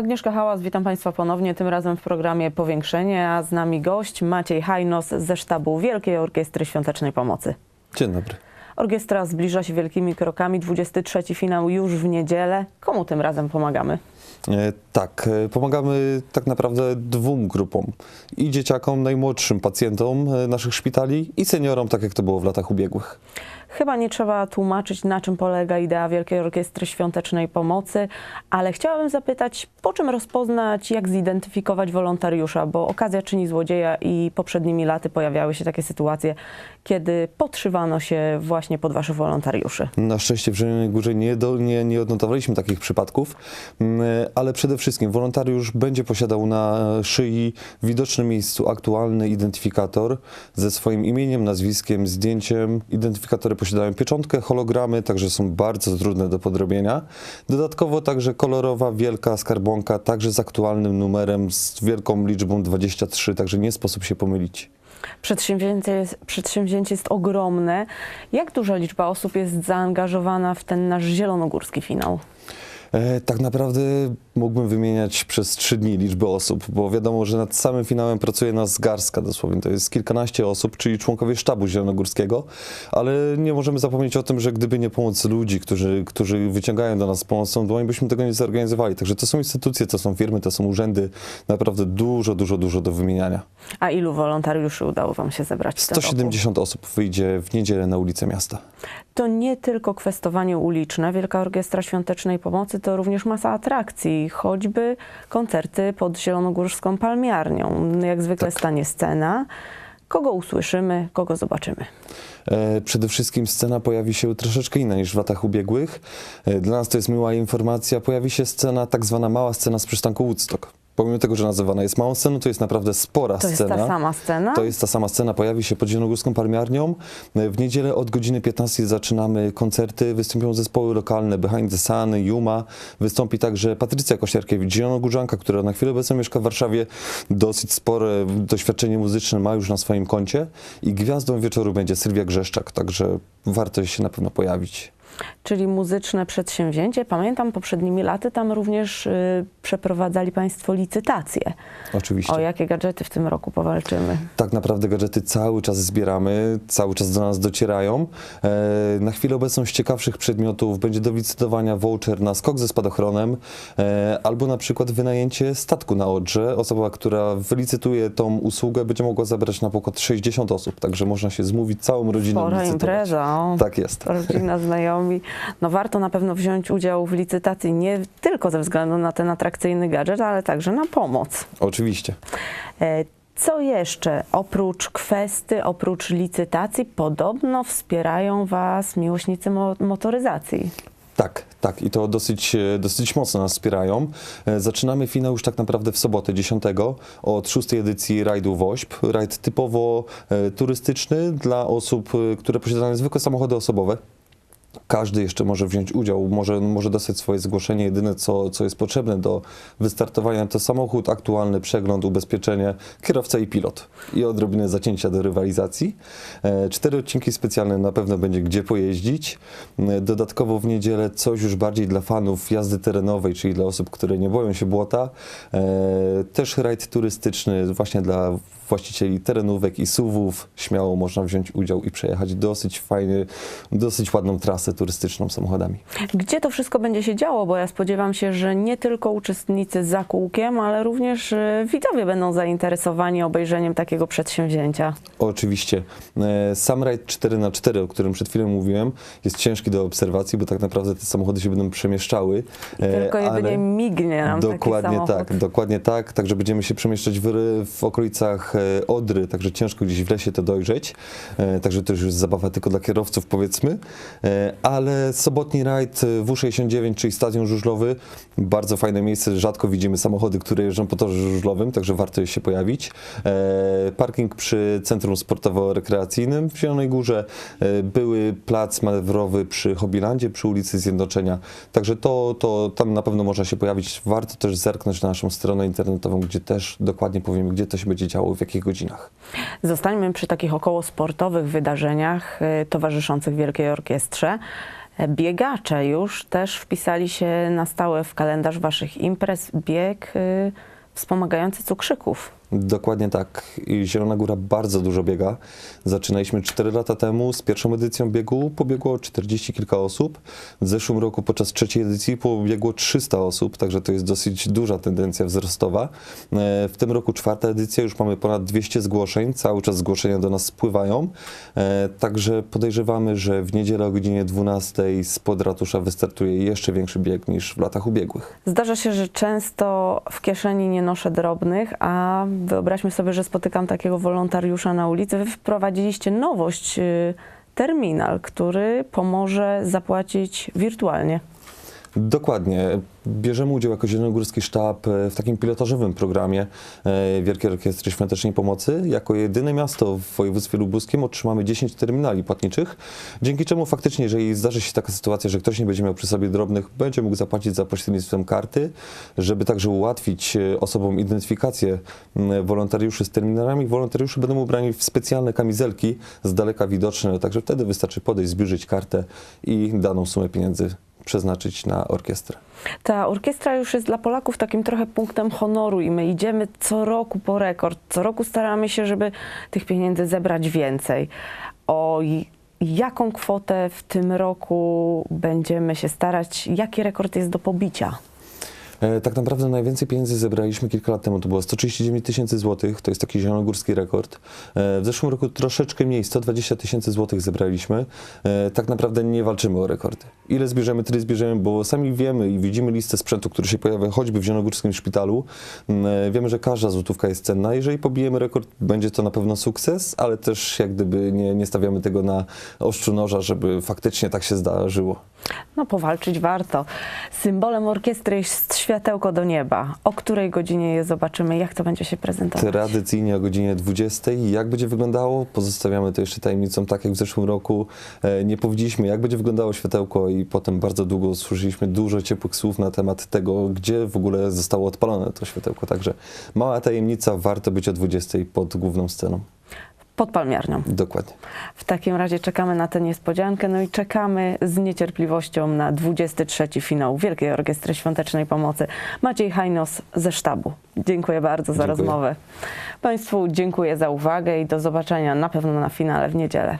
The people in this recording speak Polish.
Agnieszka Hałas, witam Państwa ponownie, tym razem w programie Powiększenie, a z nami gość Maciej Hajnos ze sztabu Wielkiej Orkiestry Świątecznej Pomocy. Dzień dobry. Orkiestra zbliża się wielkimi krokami, 23 finał już w niedzielę. Komu tym razem pomagamy? E, tak, e, pomagamy tak naprawdę dwóm grupom. I dzieciakom, najmłodszym pacjentom e, naszych szpitali i seniorom, tak jak to było w latach ubiegłych. Chyba nie trzeba tłumaczyć, na czym polega idea Wielkiej Orkiestry Świątecznej Pomocy, ale chciałabym zapytać, po czym rozpoznać, jak zidentyfikować wolontariusza, bo okazja czyni złodzieja i poprzednimi laty pojawiały się takie sytuacje, kiedy podszywano się właśnie pod waszych wolontariuszy. Na szczęście w Zielonej Górze nie, do, nie, nie odnotowaliśmy takich przypadków, mm, ale przede wszystkim wolontariusz będzie posiadał na szyi w widocznym miejscu aktualny identyfikator ze swoim imieniem, nazwiskiem, zdjęciem. Identyfikatory posiadają pieczątkę, hologramy, także są bardzo trudne do podrobienia. Dodatkowo także kolorowa, wielka skarbonka, także z aktualnym numerem, z wielką liczbą 23, także nie sposób się pomylić. Przedsięwzięcie jest, przedsięwzięcie jest ogromne. Jak duża liczba osób jest zaangażowana w ten nasz zielonogórski finał? E, tak naprawdę mógłbym wymieniać przez trzy dni liczbę osób, bo wiadomo, że nad samym finałem pracuje nas garstka dosłownie. To jest kilkanaście osób, czyli członkowie sztabu zielonogórskiego, ale nie możemy zapomnieć o tym, że gdyby nie pomoc ludzi, którzy, którzy wyciągają do nas pomocą dłoń, byśmy tego nie zorganizowali. Także to są instytucje, to są firmy, to są urzędy, naprawdę dużo, dużo, dużo do wymieniania. A ilu wolontariuszy udało wam się zebrać w tym roku? 170 osób wyjdzie w niedzielę na ulicę miasta. To nie tylko kwestowanie uliczne. Wielka Orkiestra Świątecznej Pomocy to również masa atrakcji, choćby koncerty pod Zielonogórską Palmiarnią. Jak zwykle Tak. stanie scena. Kogo usłyszymy, kogo zobaczymy? E, Przede wszystkim scena pojawi się troszeczkę inna niż w latach ubiegłych. E, Dla nas to jest miła informacja. Pojawi się scena, tak zwana mała scena z przystanku Woodstock. Pomimo tego, że nazywana jest małą sceną, to jest naprawdę spora To jest scena. ta sama scena? To jest ta sama scena, pojawi się pod Zielonogórską Palmiarnią. W niedzielę od godziny 15 zaczynamy koncerty, wystąpią zespoły lokalne Behind the Sun, Yuma. Wystąpi także Patrycja Kościarkiewicz, zielonogórzanka, która na chwilę obecną mieszka w Warszawie. Dosyć spore doświadczenie muzyczne ma już na swoim koncie. I gwiazdą wieczoru będzie Sylwia Grzeszczak, także warto się na pewno pojawić. Czyli muzyczne przedsięwzięcie. Pamiętam poprzednimi laty tam również y, przeprowadzali Państwo licytacje. Oczywiście. O jakie gadżety w tym roku powalczymy? Tak naprawdę gadżety cały czas zbieramy, cały czas do nas docierają. E, na chwilę obecną z ciekawszych przedmiotów będzie do licytowania voucher na skok ze spadochronem e, albo na przykład wynajęcie statku na Odrze. Osoba, która wylicytuje tą usługę będzie mogła zabrać na pokład 60 osób, także można się zmówić całą rodziną Spora licytować. impreza. Tak jest. rodzina, znajomi. No warto na pewno wziąć udział w licytacji nie tylko ze względu na ten atrakcyjny gadżet, ale także na pomoc. Oczywiście. E, Co jeszcze? Oprócz kwesty, oprócz licytacji, podobno wspierają Was miłośnicy mo- motoryzacji. Tak, tak i to dosyć, e, dosyć mocno nas wspierają. E, Zaczynamy finał już tak naprawdę w sobotę 10 od szóstej edycji rajdu WOŚP. Rajd typowo turystyczny dla osób, które posiadają zwykłe samochody osobowe. Każdy jeszcze może wziąć udział, może, może dostać swoje zgłoszenie. Jedyne, co, co jest potrzebne do wystartowania, to samochód, aktualny przegląd, ubezpieczenie, kierowca i pilot. I odrobinę zacięcia do rywalizacji. E, Cztery odcinki specjalne na pewno będzie gdzie pojeździć. E, Dodatkowo w niedzielę coś już bardziej dla fanów jazdy terenowej, czyli dla osób, które nie boją się błota. E, Też rajd turystyczny właśnie dla właścicieli terenówek i suwów. Śmiało można wziąć udział i przejechać dosyć fajny, dosyć ładną trasę turystyczną samochodami. Gdzie to wszystko będzie się działo? Bo ja spodziewam się, że nie tylko uczestnicy za kółkiem, ale również e, widzowie będą zainteresowani obejrzeniem takiego przedsięwzięcia. Oczywiście. E, Sam rajd 4x4, o którym przed chwilą mówiłem, jest ciężki do obserwacji, bo tak naprawdę te samochody się będą przemieszczały. E, Tylko jedynie mignie nam Dokładnie tak, dokładnie tak. Także będziemy się przemieszczać w, w okolicach Odry, także ciężko gdzieś w lesie to dojrzeć. E, Także to już jest zabawa tylko dla kierowców, powiedzmy. E, Ale sobotni rajd e, W69, czyli Stadion Żużlowy, bardzo fajne miejsce. Rzadko widzimy samochody, które jeżdżą po torze żużlowym, także warto się pojawić. Parking przy Centrum Sportowo-Rekreacyjnym w Zielonej Górze. Były plac manewrowy przy Hobbylandzie, przy ulicy Zjednoczenia. Także to, to tam na pewno można się pojawić. Warto też zerknąć na naszą stronę internetową, gdzie też dokładnie powiemy, gdzie to się będzie działo, w jakich godzinach. Zostańmy przy takich około sportowych wydarzeniach y, towarzyszących Wielkiej Orkiestrze. Biegacze już też wpisali się na stałe w kalendarz waszych imprez. Bieg y, wspomagający cukrzyków. Dokładnie tak. I Zielona Góra bardzo dużo biega. Zaczynaliśmy 4 lata temu z pierwszą edycją biegu. Pobiegło 40 kilka osób. W zeszłym roku podczas trzeciej edycji pobiegło 300 osób, także to jest dosyć duża tendencja wzrostowa. E, W tym roku czwarta edycja, już mamy ponad 200 zgłoszeń. Cały czas zgłoszenia do nas spływają. E, Także podejrzewamy, że w niedzielę o godzinie 12 spod ratusza wystartuje jeszcze większy bieg niż w latach ubiegłych. Zdarza się, że często w kieszeni nie noszę drobnych, a wyobraźmy sobie, że spotykam takiego wolontariusza na ulicy. Wy wprowadziliście nowość, y, terminal, który pomoże zapłacić wirtualnie. Dokładnie. Bierzemy udział jako Zielonogórski Sztab e, w takim pilotażowym programie e, Wielkiej Orkiestry Świątecznej Pomocy. Jako jedyne miasto w województwie lubuskim otrzymamy 10 terminali płatniczych, dzięki czemu faktycznie, jeżeli zdarzy się taka sytuacja, że ktoś nie będzie miał przy sobie drobnych, będzie mógł zapłacić za pośrednictwem karty, żeby także ułatwić e, osobom identyfikację wolontariuszy z terminalami. Wolontariusze będą ubrani w specjalne kamizelki, z daleka widoczne, także wtedy wystarczy podejść, zbliżyć kartę i daną sumę pieniędzy przeznaczyć na orkiestrę. Ta orkiestra już jest dla Polaków takim trochę punktem honoru i my idziemy co roku po rekord. Co roku staramy się, żeby tych pieniędzy zebrać więcej. O jaką kwotę w tym roku będziemy się starać? Jaki rekord jest do pobicia? E, Tak naprawdę najwięcej pieniędzy zebraliśmy kilka lat temu. To było 139 tysięcy złotych. To jest taki zielonogórski rekord. E, W zeszłym roku troszeczkę mniej, 120 tysięcy złotych zebraliśmy. E, Tak naprawdę nie walczymy o rekordy. Ile zbierzemy, tyle zbierzemy, bo sami wiemy i widzimy listę sprzętu, który się pojawia choćby w zielonogórskim szpitalu. Mm, Wiemy, że każda złotówka jest cenna. Jeżeli pobijemy rekord, będzie to na pewno sukces, ale też jak gdyby nie, nie stawiamy tego na ostrzu noża, żeby faktycznie tak się zdarzyło. No, powalczyć warto. Symbolem orkiestry jest światełko do nieba. O której godzinie je zobaczymy? Jak to będzie się prezentować? Tradycyjnie o godzinie 20. Jak będzie wyglądało? Pozostawiamy to jeszcze tajemnicą, tak jak w zeszłym roku. E, Nie powiedzieliśmy, jak będzie wyglądało światełko, i potem bardzo długo słyszeliśmy dużo ciepłych słów na temat tego, gdzie w ogóle zostało odpalone to światełko. Także mała tajemnica, warto być o 20 pod główną sceną. Pod palmiarnią. Dokładnie. W takim razie czekamy na tę niespodziankę, no i czekamy z niecierpliwością na 23. finał Wielkiej Orkiestry Świątecznej Pomocy. Maciej Hajnos ze sztabu. Dziękuję bardzo za Dziękuję. rozmowę. Państwu dziękuję za uwagę i do zobaczenia na pewno na finale w niedzielę.